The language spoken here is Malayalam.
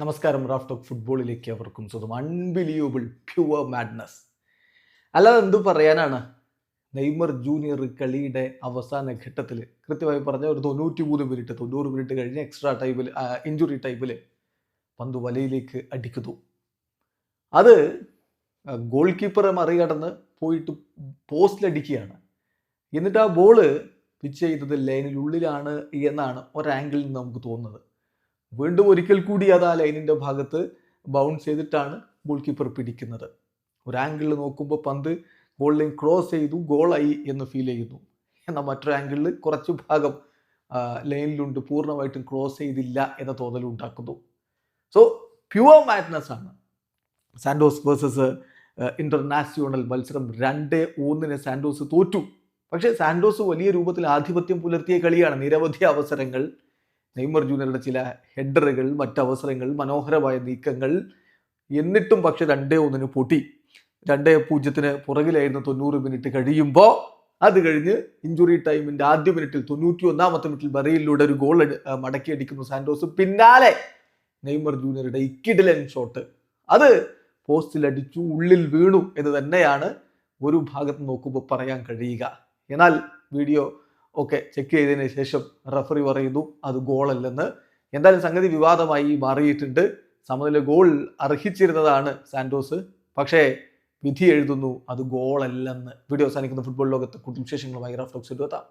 നമസ്കാരം റാഫ് ടോക്ക് ഫുട്ബോളിലേക്ക് അവർക്കും സ്വന്തം അൺബിലീവബിൾ പ്യുവർ മാഡ്നസ് അല്ലാതെ എന്തു പറയാനാണ്? നെയ്മർ ജൂനിയർ കളിയുടെ അവസാന ഘട്ടത്തിൽ കൃത്യമായി പറഞ്ഞ ഒരു തൊണ്ണൂറ്റി മൂന്ന് മിനിറ്റ് തൊണ്ണൂറ് മിനിറ്റ് കഴിഞ്ഞ് എക്സ്ട്രാ ടൈമിൽ ഇഞ്ചുറി ടൈമിൽ പന്ത് വലയിലേക്ക് അടിക്കുന്നു. അത് ഗോൾ കീപ്പറെ മറികടന്ന് പോയിട്ട് പോസ്റ്റിലടിക്കുകയാണ് എന്നിട്ട് ആ ബോൾ പിച്ച് ചെയ്തത് ലൈനിനുള്ളിലാണ് എന്നാണ് ഒരാംഗിളിൽ നിന്ന് നമുക്ക് തോന്നുന്നത്. വീണ്ടും ഒരിക്കൽ കൂടി അത് ആ ലൈനിന്റെ ഭാഗത്ത് ബൗൺസ് ചെയ്തിട്ടാണ് ഗോൾ കീപ്പർ പിടിക്കുന്നത്. ഒരു ആംഗിളിൽ നോക്കുമ്പോൾ പന്ത് ഗോൾ ലൈൻ ക്രോസ് ചെയ്തു ഗോളായി എന്ന് ഫീൽ ചെയ്യുന്നു. എന്നാൽ മറ്റൊരു ആംഗിളിൽ കുറച്ച് ഭാഗം ലൈനിലുണ്ട് പൂർണമായിട്ടും ക്രോസ് ചെയ്തില്ല എന്ന തോന്നൽ ഉണ്ടാക്കുന്നു. സോ പ്യുവർ മാഡ്നസ് ആണ്. സാൻഡോസ് വേഴ്സസ് ഇന്റർനാഷണൽ മത്സരം രണ്ട് ഒന്നിന് സാൻഡോസ് തോറ്റു. പക്ഷേ സാൻഡോസ് വലിയ രൂപത്തിൽ ആധിപത്യം പുലർത്തിയ കളിയാണ്. നിരവധി അവസരങ്ങൾ നെയ്മർ ജൂനിയറുടെ ചില ഹെഡറുകൾ മറ്റവസരങ്ങൾ മനോഹരമായ നീക്കങ്ങൾ. എന്നിട്ടും പക്ഷെ രണ്ടേ ഒന്നിന് പൊട്ടി. രണ്ടേ പൂജ്യത്തിന് പുറകിലായിരുന്നു തൊണ്ണൂറ് മിനിറ്റ് കഴിയുമ്പോൾ അത് കഴിഞ്ഞ് ഇഞ്ചുറി ടൈമിന്റെ ആദ്യ മിനിറ്റിൽ തൊണ്ണൂറ്റി ഒന്നാമത്തെ മിനിറ്റിൽ ബറിയിലൂടെ ഒരു ഗോൾ മടക്കി അടിക്കുന്നു സാന്റോസ് പിന്നാലെ നെയ്മർ ജൂനിയറുടെ ഇക്കിഡിലൻ ഷോട്ട് അത് പോസ്റ്റിൽ അടിച്ചു ഉള്ളിൽ വീണു എന്ന് തന്നെയാണ് ഒരു ഭാഗത്ത് നോക്കുമ്പോൾ പറയാൻ കഴിയുക. എന്നാൽ വീഡിയോ ഒക്കെ ചെക്ക് ചെയ്തതിന് ശേഷം റഫറി പറയുന്നു അത് ഗോളല്ലെന്ന് എന്തായാലും സംഗതി വിവാദമായി മാറിയിട്ടുണ്ട്. സമനില ഗോൾ അർഹിച്ചിരുന്നതാണ് സാന്റോസ്. പക്ഷേ വിധി എഴുതുന്നു അത് ഗോളല്ലെന്ന് വീഡിയോ അവസാനിക്കുന്ന ഫുട്ബോൾ ലോകത്ത് കൂടുതൽ വിശേഷങ്ങളുമായി റഫ്ലോക്സ് എത്താം.